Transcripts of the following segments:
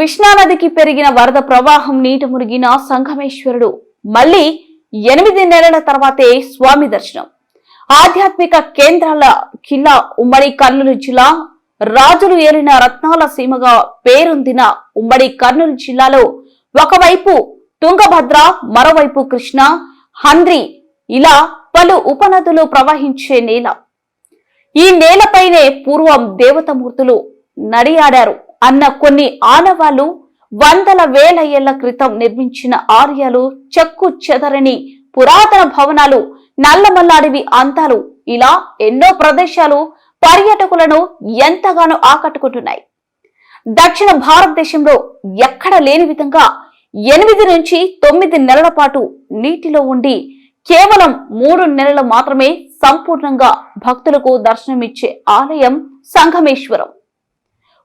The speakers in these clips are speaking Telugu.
కృష్ణానదికి పెరిగిన వరద ప్రవాహం నీట మునిగిన సంగమేశ్వరుడు. మళ్ళీ ఎనిమిది నెలల తర్వాతే స్వామి దర్శనం. ఆధ్యాత్మిక కేంద్రాల కిల్లా ఉమ్మడి కర్నూలు జిల్లా రాజులు ఏలిన రత్నాల సీమగా పేరొందిన ఉమ్మడి కర్నూలు జిల్లాలో ఒకవైపు తుంగభద్ర మరోవైపు కృష్ణ హంద్రి ఇలా పలు ఉపనదులు ప్రవహించే నేల. ఈ నేలపైనే పూర్వం దేవతమూర్తులు నడియాడారు. అన్న కొన్ని ఆనవాలు వందల వేల ఏళ్ళ క్రితం నిర్మించిన ఆర్యాలు చెక్కు చెదరని పురాతన భవనాలు నల్లమల్లాడివి అంతాలు ఇలా ఎన్నో ప్రదేశాలు పర్యాటకులను ఎంతగానో ఆకట్టుకుంటున్నాయి. దక్షిణ భారతదేశంలో ఎక్కడ లేని విధంగా ఎనిమిది నుంచి తొమ్మిది నెలల పాటు నీటిలో ఉండి కేవలం మూడు నెలలు మాత్రమే సంపూర్ణంగా భక్తులకు దర్శనమిచ్చే ఆలయం సంగమేశ్వరం.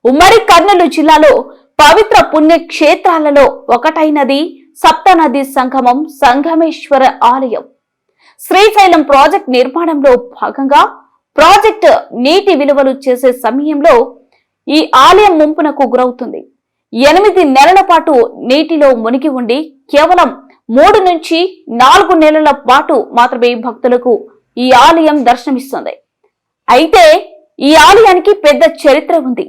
ఉమ్మడి కర్నూలు జిల్లాలో పవిత్ర పుణ్యక్షేత్రాలలో ఒకటైనది సప్తనది సంగమం సంగమేశ్వర ఆలయం. శ్రీశైలం ప్రాజెక్ట్ నిర్మాణంలో భాగంగా ప్రాజెక్టు నీటి విలువలు చేసే సమయంలో ఈ ఆలయం ముంపునకు గురవుతుంది. ఎనిమిది నెలల పాటు నీటిలో మునిగి ఉండి కేవలం మూడు నుంచి నాలుగు నెలల పాటు మాత్రమే భక్తులకు ఈ ఆలయం దర్శనమిస్తుంది. అయితే ఈ ఆలయానికి పెద్ద చరిత్ర ఉంది.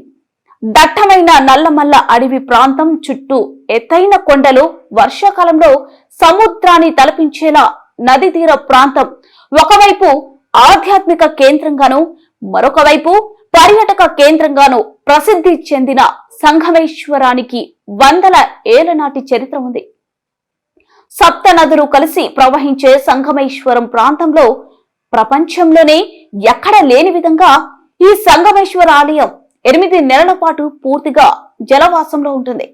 దట్టమైన నల్లమల్ల అడవి ప్రాంతం చుట్టూ ఎత్తైన కొండలు వర్షాకాలంలో సముద్రాన్ని తలపించేలా నది తీర ప్రాంతం. ఒకవైపు ఆధ్యాత్మిక కేంద్రంగాను మరొక వైపు పర్యాటక కేంద్రంగాను ప్రసిద్ధి చెందిన సంఘమేశ్వరానికి వందల ఏళ్ళ నాటి చరిత్ర ఉంది. సప్త నదులు కలిసి ప్రవహించే సంగమేశ్వరం ప్రాంతంలో ప్రపంచంలోనే ఎక్కడ లేని విధంగా ఈ సంగమేశ్వర ఆలయం ఎనిమిది నెలల పాటు పూర్తిగా జలవాసంలో ఉంటుంది.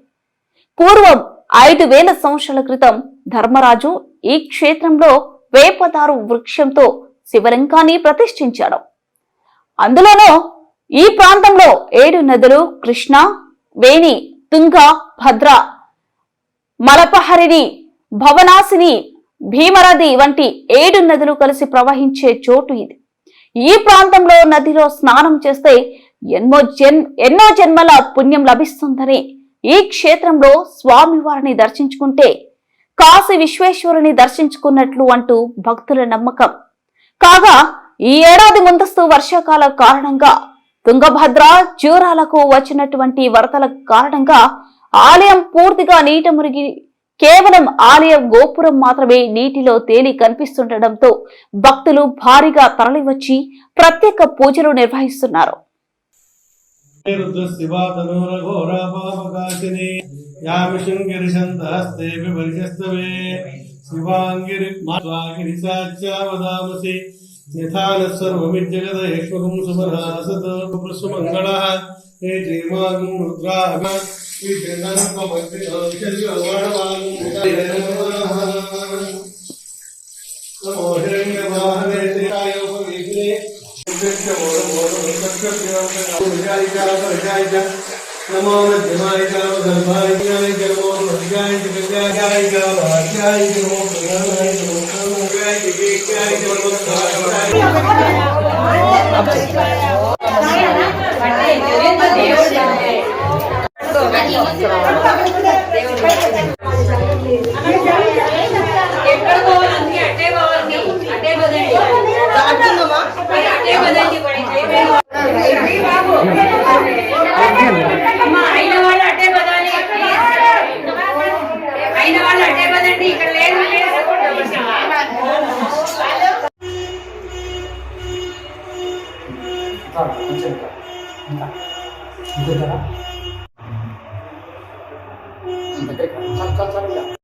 పూర్వం ఐదు వేల సంవత్సరాల క్రితం ధర్మరాజు ఈ క్షేత్రంలో వేపదారు వృక్షంతో శివలింగాన్ని ప్రతిష్ఠించాడు. అందులోనూ ఈ ప్రాంతంలో ఏడు నదులు కృష్ణ వేణి తుంగ భద్ర మలపహరిణి భవనాసిని భీమరది వంటి ఏడు నదులు కలిసి ప్రవహించే చోటు ఇది. ఈ ప్రాంతంలో నదిలో స్నానం చేస్తే ఎన్నో జన్ ఎన్నో జన్మల పుణ్యం లభిస్తుందని ఈ క్షేత్రంలో స్వామివారిని దర్శించుకుంటే కాశీ విశ్వేశ్వరుని దర్శించుకున్నట్లు అంటూ భక్తుల నమ్మకం. కాగా ఈ ఏడాది ముందస్తు వర్షాకాల కారణంగా తుంగభద్ర జూరాలకు వచ్చినటువంటి వరదల కారణంగా ఆలయం పూర్తిగా నీట మురిగి కేవలం ఆలయ గోపురం మాత్రమే నీటిలో తేలి కనిపిస్తుండటంతో భక్తులు భారీగా తరలివచ్చి ప్రత్యేక పూజలు నిర్వహిస్తున్నారు. రుద్రశివాతనూరఘోరాపాపకాశిని యామిషుంగిరిశంతహస్తేపి పరిశస్తవే. శివాంగిరిమాగిరిసాచ్యావదామసి యథాన సర్వమిజ్జగదేశ్వరం సుమరాసత్ సుమంగళః హే జయమాగం రుద్రాగ. నమో హిరణ్యవాహనే నమో మధ్యమాయ గర్భాయ నమో మధ్యాయ గంగాయ భాగ్యాయ నమో ప్రధానాయ నమో కామాయ వివేకాయ నమో ఎక్కడ Sampai kapan kalian?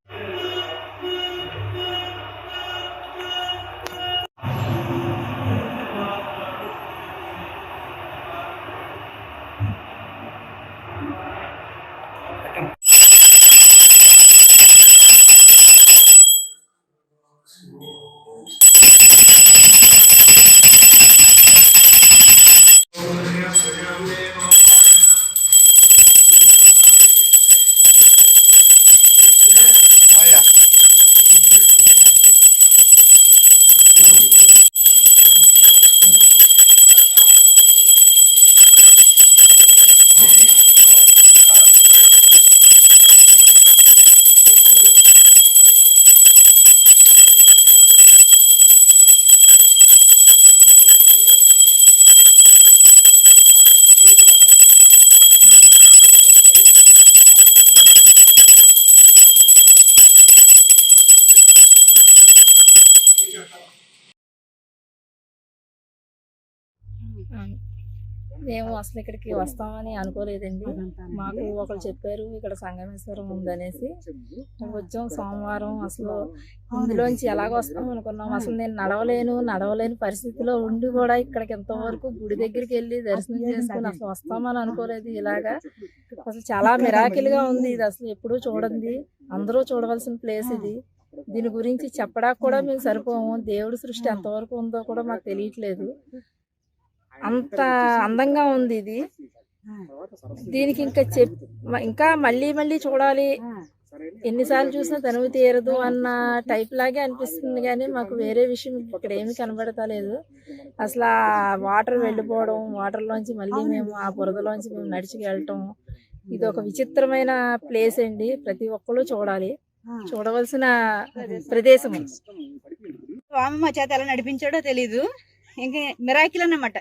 మేము అసలు ఇక్కడికి వస్తామని అనుకోలేదండి. మాకు ఒకరు చెప్పారు ఇక్కడ సంగమేశ్వరం ఉందనేసి. వచ్చాం సోమవారం అసలు. ఇందులోంచి ఎలాగ వస్తాం అనుకున్నాం. అసలు నేను నడవలేను నడవలేని పరిస్థితిలో ఉండి కూడా ఇక్కడికి ఎంతవరకు గుడి దగ్గరికి వెళ్ళి దర్శనం చేసుకుని అసలు వస్తామని అనుకోలేదు ఇలాగా. అసలు చాలా మిరాకిల్గా ఉంది ఇది అసలు. ఎప్పుడూ చూడండి. అందరూ చూడవలసిన ప్లేస్ ఇది. దీని గురించి చెప్పడానికి కూడా మేము సరిపోము. దేవుడి సృష్టి ఎంతవరకు ఉందో కూడా మాకు తెలియట్లేదు. అంత అందంగా ఉంది ఇది. దీనికి ఇంకా చెప్ ఇంకా మళ్ళీ మళ్ళీ చూడాలి. ఎన్నిసార్లు చూసినా తనివి తీరదు అన్న టైప్ లాగే అనిపిస్తుంది కానీ మాకు వేరే విషయం ఇక్కడ ఏమీ కనబడతలేదు. అసలు ఆ వాటర్ వెళ్ళిపోవడం వాటర్లోంచి మళ్ళీ మేము ఆ బురదలోంచి మేము నడిచి వెళ్ళటం ఇది ఒక విచిత్రమైన ప్లేస్ అండి. ప్రతి ఒక్కరు చూడాలి. చూడవలసిన ప్రదేశం. స్వామి మా చేత ఎలా నడిపించాడో తెలీదు. ఇంకా మిరాకిల్ అన్నమాట